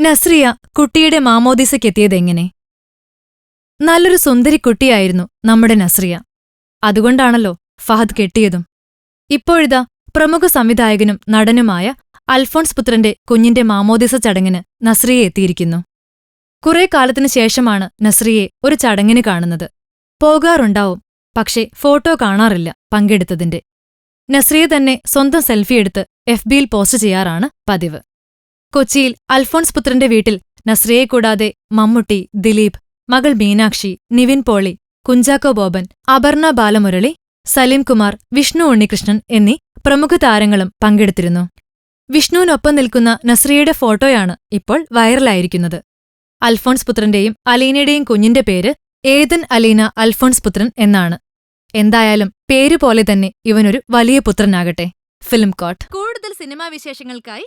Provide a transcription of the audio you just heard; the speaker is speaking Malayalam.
നസ്രിയ കുട്ടിയുടെ മാമോദിസയ്ക്കെത്തിയതെങ്ങനെ? നല്ലൊരു സുന്ദരി കുട്ടിയായിരുന്നു നമ്മുടെ നസ്രിയ. അതുകൊണ്ടാണല്ലോ ഫഹദ് കെട്ടിയതും. ഇപ്പോഴിതാ പ്രമുഖ സംവിധായകനും നടനുമായ അൽഫോൺസ് പുത്രന്റെ കുഞ്ഞിന്റെ മാമോദിസ ചടങ്ങിന് നസ്രിയെ എത്തിയിരിക്കുന്നു. കുറേ കാലത്തിനു ശേഷമാണ് നസ്രിയെ ഒരു ചടങ്ങിന് കാണുന്നത്. പോകാറുണ്ടാവും പക്ഷേ ഫോട്ടോ കാണാറില്ല പങ്കെടുത്തതിന്റെ. നസ്രിയെ തന്നെ സ്വന്തം സെൽഫി എടുത്ത് എഫ് ബിയിൽ പോസ്റ്റ് ചെയ്യാറാണ് പതിവ്. കൊച്ചിയിൽ അൽഫോൺസ് പുത്രന്റെ വീട്ടിൽ നസ്രിയെ കൂടാതെ മമ്മൂട്ടി ദിലീപ് മകൾ മീനാക്ഷി നിവിൻ പോളി കുഞ്ചാക്കോ ബോബൻ അപർണ ബാലമുരളി സലീം കുമാർ വിഷ്ണു ഉണ്ണികൃഷ്ണൻ എന്നീ പ്രമുഖ താരങ്ങളും പങ്കെടുത്തിരുന്നു. വിഷ്ണുവിനൊപ്പം നിൽക്കുന്ന നസ്രിയയുടെ ഫോട്ടോയാണ് ഇപ്പോൾ വൈറലായിരിക്കുന്നത്. അൽഫോൺസ് പുത്രന്റെയും അലീനയുടെയും കുഞ്ഞിന്റെ പേര് ഏതൻ അലീന അൽഫോൺസ് പുത്രൻ എന്നാണ്. എന്തായാലും പേരുപോലെ തന്നെ ഇവനൊരു വലിയ പുത്രനാകട്ടെ. Film court. കൂടുതൽ സിനിമാ വിശേഷങ്ങൾക്കായി